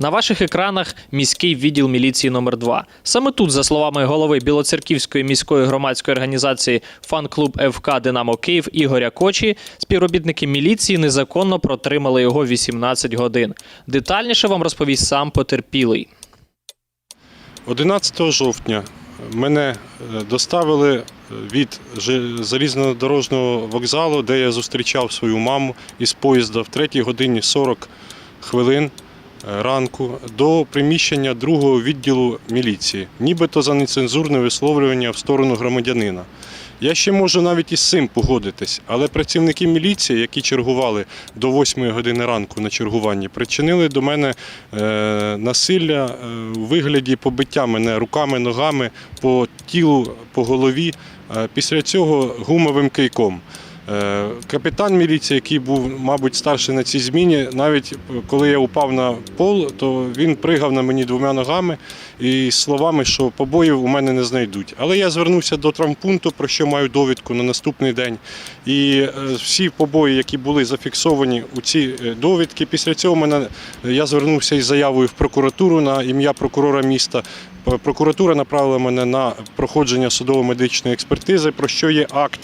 На ваших екранах міський відділ міліції номер 2 Саме тут, за словами голови Білоцерківської міської громадської організації фан-клуб ФК Динамо Київ Ігоря Кочі, співробітники міліції незаконно протримали його 18 годин. Детальніше вам розповість сам потерпілий. 11 жовтня мене е, доставили від же- залізнодорожнього вокзалу, де я зустрічав свою маму із поїзда в 3 годині 40 хвилин е, ранку до приміщення другого відділу міліції, нібито за нецензурне висловлювання в сторону громадянина. Я ще можу навіть із цим погодитись, але працівники міліції, які чергували до 8 години ранку на чергуванні, причинили до мене е, насилля е, у вигляді побиття мене руками, ногами по тілу, по голові. Е, Після цього гумовим кийком. Е, Капітан міліції, який був, мабуть, старший на цій зміні, навіть е, коли я упав на пол, то він пригав на мені двома ногами і словами, що побоїв у мене не знайдуть. Але я звернувся до травмпункту, про що маю довідку на наступний день. І е, всі побої, які були зафіксовані у ці довідки, після цього мене я звернувся із заявою в прокуратуру на ім'я прокурора міста. Прокуратура направила мене на проходження судово-медичної експертизи, про що є акт.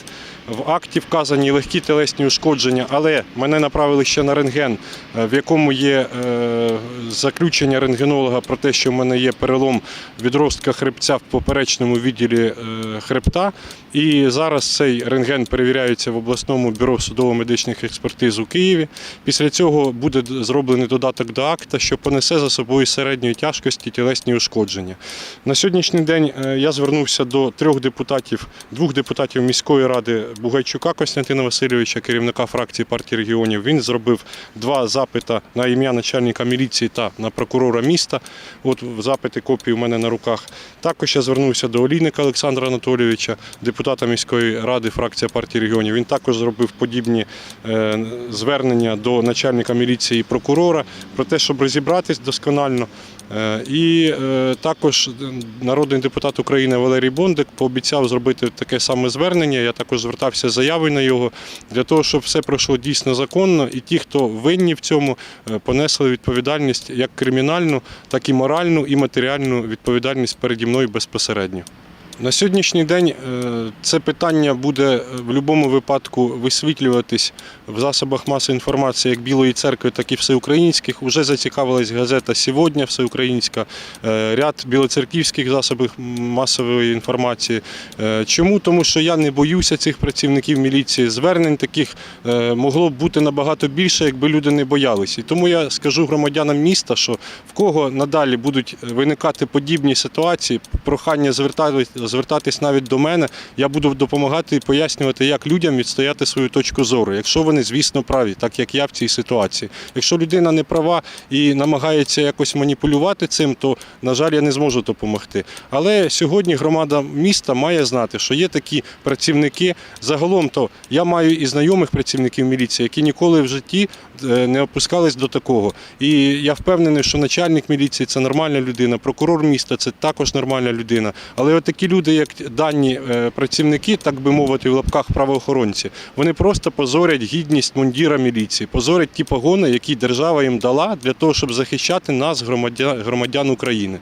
В акті вказані легкі телесні ушкодження, але мене направили ще на рентген, е, в якому є е, заключення рентгенолога про те, що в мене є перелом відростка хребця в поперечному відділі е, хребта. І зараз цей рентген перевіряється в обласному бюро судово-медичних експертиз у Києві. Після цього буде зроблений додаток до акта, що понесе за собою середньої тяжкості тілесні ушкодження. На сьогоднішній день я звернувся до трьох депутатів, двох депутатів міської ради Бугайчука Костянтина Васильовича, керівника фракції партії регіонів. Він зробив два запита на ім'я начальника міліції та на прокурора міста. От запити копії у мене на руках. Також я звернувся до Олійника Олександра Анатолійовича, депутата міської ради, фракція партії регіонів. Він також зробив подібні е, звернення до начальника міліції і прокурора про те, щоб розібратись досконально. Е, І е, також народний депутат України Валерій Бондик пообіцяв зробити таке саме звернення. Я також звертався з заявою на його для того, щоб все пройшло дійсно законно, і ті, хто винні в цьому, е, понесли відповідальність як кримінальну, так і моральну і матеріальну відповідальність переді мною безпосередньо. На сьогоднішній день е, це питання буде е, в будь-якому випадку висвітлюватись в засобах масової інформації як Білої церкви, так і всеукраїнських. Уже зацікавилась газета Сьогодні, всеукраїнська, е, ряд білоцерківських засобів масової інформації. Чому? Тому що я не боюся цих працівників міліції. Звернень таких могло б бути набагато більше, якби люди не боялись. І тому я скажу громадянам міста, що в кого надалі будуть виникати подібні ситуації, прохання звертатись, звертатись навіть до мене. Я буду допомагати і пояснювати, як людям відстояти свою точку зору, якщо вони, звісно, праві, так як я в цій ситуації. Якщо людина не права і намагається якось маніпулювати цим, то на жаль, я не зможу допомогти. Але сьогодні громада міста має знати, що є такі працівники. Загалом то я маю і знайомих працівників міліції, які ніколи в житті е, не опускались до такого. І я впевнений, що начальник міліції це нормальна людина, прокурор міста це також нормальна людина. Але от такі люди, як дані е, працівники, так би мовити, в лапках правоохоронці, вони просто позорять гідність мундіра міліції, позорять ті погони, які держава їм дала для того, щоб захищати нас, громадян, громадян України.